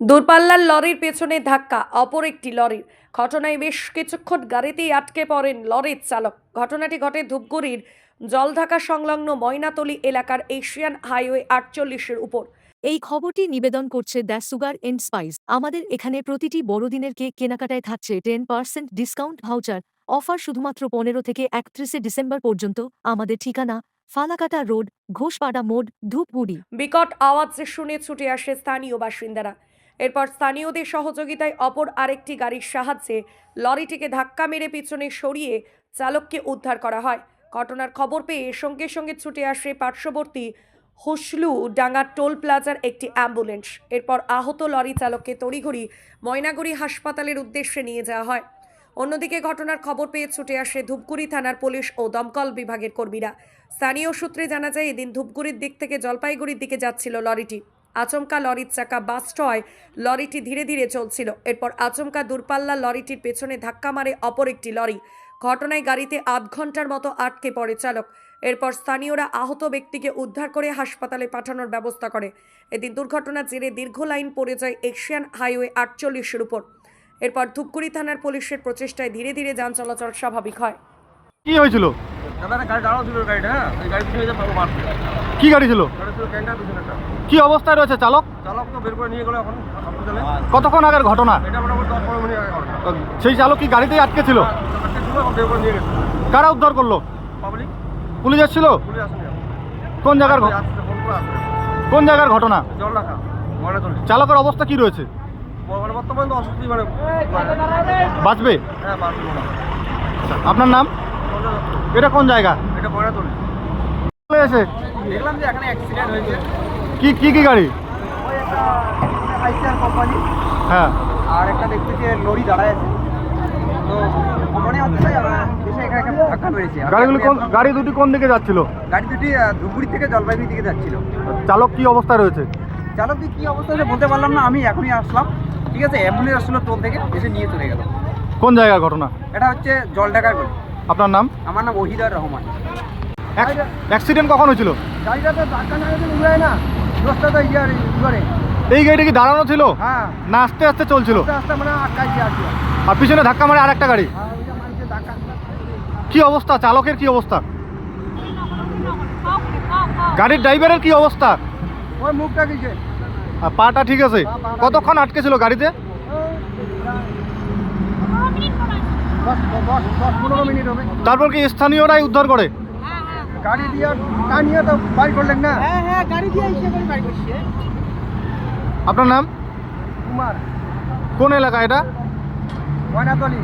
দূরপাল্লার লরির পেছনে ধাক্কা অপর একটি লরির। ঘটনায় বেশ কিছুক্ষণ গাড়িতেই আটকে পড়েন লরির চালক। ঘটনাটি ঘটে ধূপগুড়ির জলঢাকা সংলগ্ন ময়নাতলি এলাকার এশিয়ান হাইওয়ে আটচল্লিশের উপর। এই খবরটি নিবেদন করছে দ্য সুগার এন্ড স্পাইস। আমাদের এখানে প্রতিটি বড়দিনের কেক কেনাকাটায় থাকছে ten percent discount voucher. Offer শুধুমাত্র পনেরো থেকে একত্রিশে ডিসেম্বর পর্যন্ত। আমাদের ঠিকানা ফালাকাটা রোড ঘোষপাড়া মোড় ধূপগুড়ি। বিকট আওয়াজ শুনে ছুটে আসে স্থানীয় বাসিন্দারা। এরপর স্থানীয়দের সহযোগিতায় অপর আরেকটি গাড়ির সাহায্যে লরিটিকে ধাক্কা মেরে পিছনে সরিয়ে চালককে উদ্ধার করা হয়। ঘটনার খবর পেয়ে সঙ্গে সঙ্গে ছুটে আসে পার্শ্ববর্তী হুসলু ডাঙ্গা টোল প্লাজার একটি অ্যাম্বুলেন্স। এরপর আহত লরি চালককে তড়িঘড়ি ময়নাগুড়ি হাসপাতালের উদ্দেশ্যে নিয়ে যাওয়া হয়। অন্যদিকে ঘটনার খবর পেয়ে ছুটে আসে ধূপগুড়ি থানার পুলিশ ও দমকল বিভাগের কর্মীরা। স্থানীয় সূত্রে জানা যায়, এদিন ধূপগুড়ির দিক থেকে জলপাইগুড়ির দিকে যাচ্ছিল লরিটি। আচমকা লরির চাকা বাস্ট হয় লরিটি ধীরে ধীরে চলছিল। এরপর আচমকা দূরপাল্লা লরিটির পেছনে ধাক্কা মারে অপর একটি লরি। ঘটনায় গাড়িতে আধ ঘণ্টার মতো আটকে পড়ে চালক। এরপর স্থানীয়রা আহত ব্যক্তিকে উদ্ধার করে হাসপাতালে পাঠানোর ব্যবস্থা করে। এদিন দুর্ঘটনার জেরে দীর্ঘ লাইন পড়ে যায় এশিয়ান হাইওয়ে আটচল্লিশের উপর। এরপর ধূপগুড়ি থানার পুলিশের প্রচেষ্টায় ধীরে ধীরে যান চলাচল স্বাভাবিক হয়। কি হয়েছিল? দাদা গাড়ি দাঁড়াও ছিল গাড়িটা হ্যাঁ? গাড়ি কি গাড়ি ছিল? কি অবস্থায় রয়েছে চালক? চালক তো বের করে নিয়ে গেলো এখন কতক্ষণ আগের ঘটনা। সেই চালক কি গাড়িতেই আটকে ছিল? বের করে উদ্ধার করল? পুলিশ এসেছিল। কোন জায়গার কোন জায়গার ঘটনা? চালকের অবস্থা কি রয়েছে? মানে মানে বাঁচবে? হ্যাঁ হয়। আপনার নাম? এটা কোন জায়গা? এটা এসে দেখলাম যে এখানে অ্যাক্সিডেন্ট হয়েছে। কি কি কি গাড়ি? ওই একটা আইসিআর কোম্পানি হ্যাঁ। আর একটা দেখতে যে লরি দাঁড়ায় আছে। তো মনে হচ্ছে এসে এখানে একটা ধাক্কা মেরেছে। গাড়িগুলি কোন গাড়ি দুটি কোন দিকে যাচ্ছিল? গাড়ি দুটি ধুপগুড়ি থেকে জলপাইগুড়ি দিকে যাচ্ছিল। চালক কি অবস্থায় রয়েছে? চালকটি কি অবস্থা হয়েছে বলতে পারলাম না আমি এখনই আসলাম। ঠিক আছে অ্যাম্বুলেন্স আসলো টোল থেকে এসে নিয়ে চলে গেল। কোন জায়গার ঘটনা? এটা হচ্ছে জল ঢাকার গলি। আপনার নাম? আমার নাম ওহিদার রহমান। অ্যাক্সিডেন্ট কখন হয়েছিল? গাড়িটা তো ধাক্কা না উড়ায় না। দোষটা ইয়ার করে এই গাড়িটা কি দাঁড়ানো ছিল? হ্যাঁ। না আস্তে আস্তে চলছিল? মানে আর পিছনে ধাক্কা মারে আর ওইটা মানুষের ধাক্কা। কি অবস্থা? চালকের কি অবস্থা? গাড়ির ড্রাইভারের কি অবস্থা? ওই মুখটা আর পাটা ঠিক আছে? কতক্ষণ আটকে ছিল গাড়িতে? তারপর কি স্থানীয়রাই উদ্ধার করে? গাড়ি দিয়ে টানিয়ে তো বাড়ি করলেন না? হ্যাঁ গাড়ি দিয়ে বাইক করছে। আপনার নাম? কুমার। কোন এলাকা এটা? ময়নাতলি